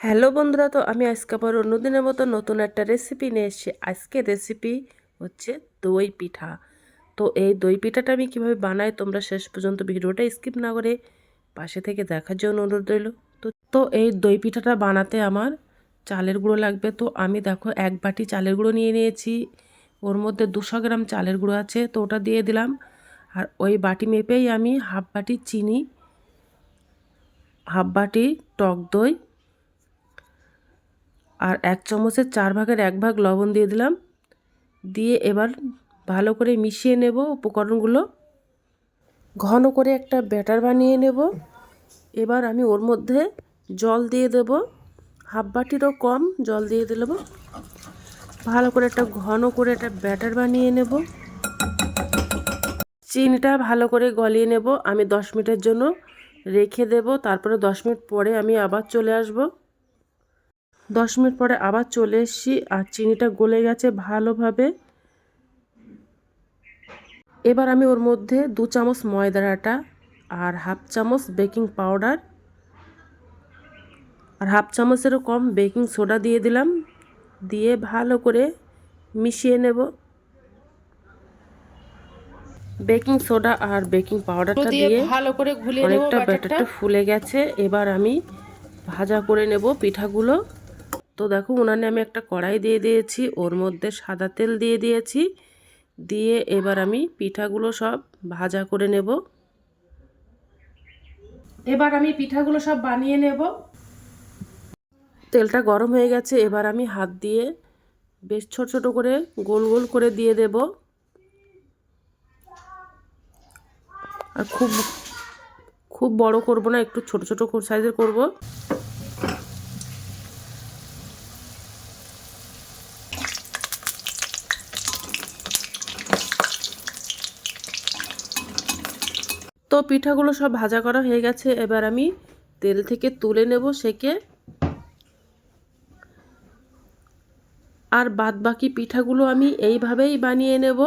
Hello বন্ধুরা, তো আমি আজকে আবার অন্যদিনের মতো নতুন একটা রেসিপি নিয়ে এসেছি। আজকে রেসিপি হচ্ছে দই পিঠা। তো এই দই পিঠাটা আমি কীভাবে বানাই তোমরা শেষ পর্যন্ত ভিডিওটা স্কিপ না করে পাশে থেকে দেখার জন্য অনুরোধ রইল। তো তো এই দই পিঠাটা বানাতে আমার চালের গুঁড়ো লাগবে। তো আমি দেখো এক বাটি চালের গুঁড়ো নিয়ে নিয়েছি। ওর মধ্যে দুশো গ্রাম চালের গুঁড়ো আছে, তো ওটা দিয়ে দিলাম। আর ওই বাটি মেপেই আমি হাফ বাটি চিনি, হাফ বাটি টক দই আর এক চামচের চার ভাগের এক ভাগ লবণ দিয়ে দিলাম। দিয়ে এবার ভালো করে মিশিয়ে নেব উপকরণগুলো। ঘন করে একটা ব্যাটার বানিয়ে নেব। এবার আমি ওর মধ্যে জল দিয়ে দেব। হাফ বাটিরও কম জল দিয়ে দেব। ভালো করে একটা ঘন করে একটা ব্যাটার বানিয়ে নেব। চিনিটা ভালো করে গলিয়ে নেব। আমি দশ মিনিটের জন্য রেখে দেব। তারপরে দশ মিনিট পরে আমি আবার চলে আসব। দশ মিনিট পরে আবার চলে এসেছি আর চিনিটা গলে গেছে ভালোভাবে। এবার আমি ওর মধ্যে দু চামচ ময়দার আটা আর হাফ চামচ বেকিং পাউডার আর হাফ চামচেরও কম বেকিং সোডা দিয়ে দিলাম। দিয়ে ভালো করে মিশিয়ে নেব। বেকিং সোডা আর বেকিং পাউডারটা দিয়ে ভালো করে অনেকটা ব্যাটারটা ফুলে গেছে। এবার আমি ভাজা করে নেব পিঠাগুলো। তো দেখো উনানে আমি একটা কড়াই দিয়ে দিয়েছি, ওর মধ্যে সাদা তেল দিয়ে দিয়েছি, দিয়ে এবার আমি পিঠাগুলো সব ভাজা করে নেব। এবার আমি পিঠাগুলো সব বানিয়ে নেব। তেলটা গরম হয়ে গেছে, এবার আমি হাত দিয়ে বেশ ছোট ছোট করে গোল গোল করে দিয়ে দেব। আর খুব খুব বড় করব না, একটু ছোট ছোট সাইজের করব। তো পিঠাগুলো সব ভাজা করা হয়ে গেছে। এবার আমি তেল থেকে তুলে নেব সেকে। আর বাদ বাকি পিঠাগুলো আমি এইভাবেই বানিয়ে নেব।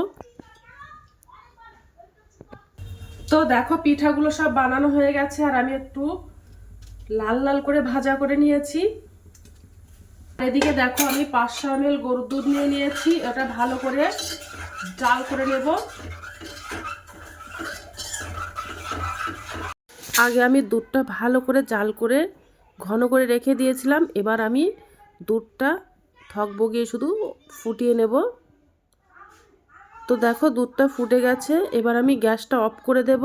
তো দেখো পিঠাগুলো সব বানানো হয়ে গেছে আর আমি একটু লাল লাল করে ভাজা করে নিয়েছি। এদিকে দেখো আমি পাঁচশো এম গরুর দুধ নিয়ে নিয়েছি। এটা ভালো করে জাল করে নেব। আগে আমি দুধটা ভালো করে জাল করে ঘন করে রেখে দিয়েছিলাম। এবার আমি দুধটা থক বগিয়ে শুধু ফুটিয়ে নেব। তো দেখো দুধটা ফুটে গেছে, এবার আমি গ্যাসটা অফ করে দেব।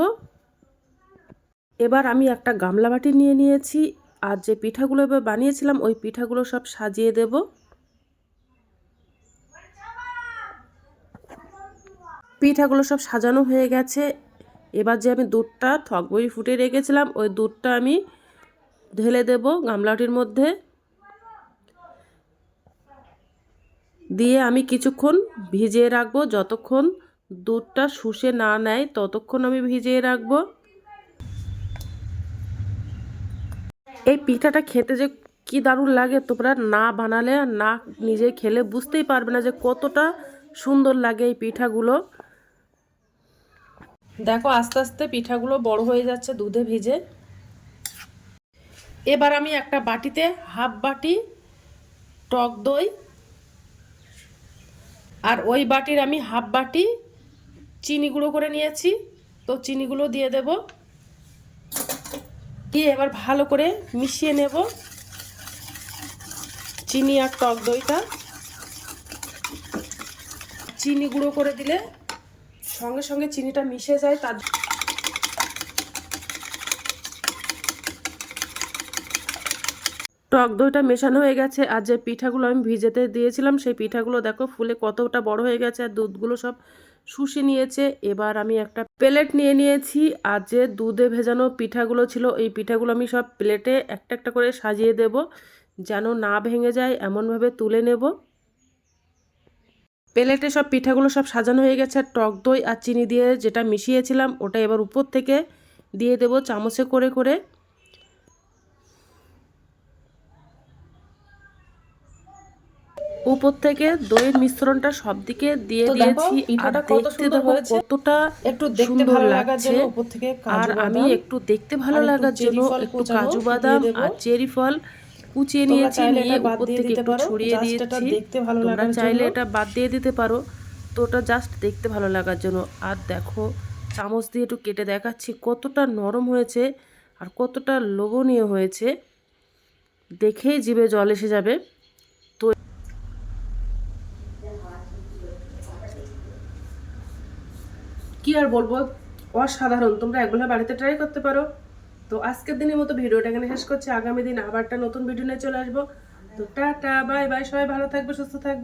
এবার আমি একটা গামলা বাটি নিয়ে নিয়েছি, আর যে পিঠাগুলো এবার বানিয়েছিলাম, ওই পিঠাগুলো সব সাজিয়ে দেব। পিঠাগুলো সব সাজানো হয়ে গেছে। এবার যে আমি দুধটা থক বই ফুটে রেখেছিলাম, ওই দুধটা আমি ঢেলে দেব গামলাটির মধ্যে। দিয়ে আমি কিছুক্ষণ ভিজিয়ে রাখব। যতক্ষণ দুধটা শুষে না নেয়, ততক্ষণ আমি ভিজিয়ে রাখব। এই পিঠাটা খেতে যে কি দারুণ লাগে তোমরা না বানালে না নিজে খেলে বুঝতেই পারবে না যে কতটা সুন্দর লাগে এই পিঠাগুলো। দেখো আস্তে আস্তে পিঠাগুলো বড় হয়ে যাচ্ছে দুধে ভিজে। এবার আমি একটা বাটিতে হাফ বাটি টক দই আর ওই বাটির আমি হাফ বাটি চিনি গুঁড়ো করে নিয়েছি। তো চিনিগুলো দিয়ে দেব। দিয়ে এবার ভালো করে মিশিয়ে নেব চিনি আর টক দইটা। চিনি গুঁড়ো করে দিলে সঙ্গে সঙ্গে চিনিটা মিশে যায়, তার টক দইটা মেশানো হয়ে গেছে, আর যে পিঠাগুলো আমি ভিজেতে দিয়েছিলাম, সেই পিঠাগুলো দেখো ফুলে কতটা বড় হয়ে গেছে, আর দুধগুলো সব শুষে নিয়েছে। এবার আমি একটা প্লেট নিয়ে নিয়েছি, আর যে দুধে ভেজানো পিঠাগুলো ছিল, এই পিঠাগুলো আমি সব প্লেটে একটা একটা করে সাজিয়ে দেব, যেন না ভেঙে যায়, এমনভাবে তুলে নেব। প্লেটে সব পিঠাগুলো সব সাজানো হয়ে গেছে আর টক দই আর চিনি দিয়ে যেটা মিশিয়েছিলাম ওটা এবার উপর থেকে দিয়ে দেব চামচে করে করে। উপর থেকে দইয়ের মিশ্রণটা সব দিকে দিয়ে দিয়েছি আর দেখতে দেখো কতটা একটু দেখতে ভালো লাগার উপর থেকে আর আমি একটু দেখতে ভালো লাগার জন্য একটু কাজু বাদাম আর চেরি ফল। কুচিয়ে নিয়েছি নিয়ে উপর থেকে একটু। ছড়িয়ে দিয়েছি তোমরা চাইলে এটা বাদ দিয়ে দিতে পারো। তো ওটা জাস্ট দেখতে ভালো লাগার জন্য। আর দেখো চামচ দিয়ে একটু কেটে দেখাচ্ছি কতটা নরম হয়েছে আর কতটা লোভনীয় হয়েছে। দেখেই জিভে জল এসে যাবে। তো কি আর বলব? অসাধারণ। তোমরা এগুলো বাড়িতে ট্রাই করতে পারো। তো আজকের দিনের মতো ভিডিওটা এখানে শেষ করছি। আগামী দিন আবারটা নতুন ভিডিও নিয়ে চলে আসব। তো টাটা বাই বাই সবাই ভালো থাকবে, সুস্থ থাকবে।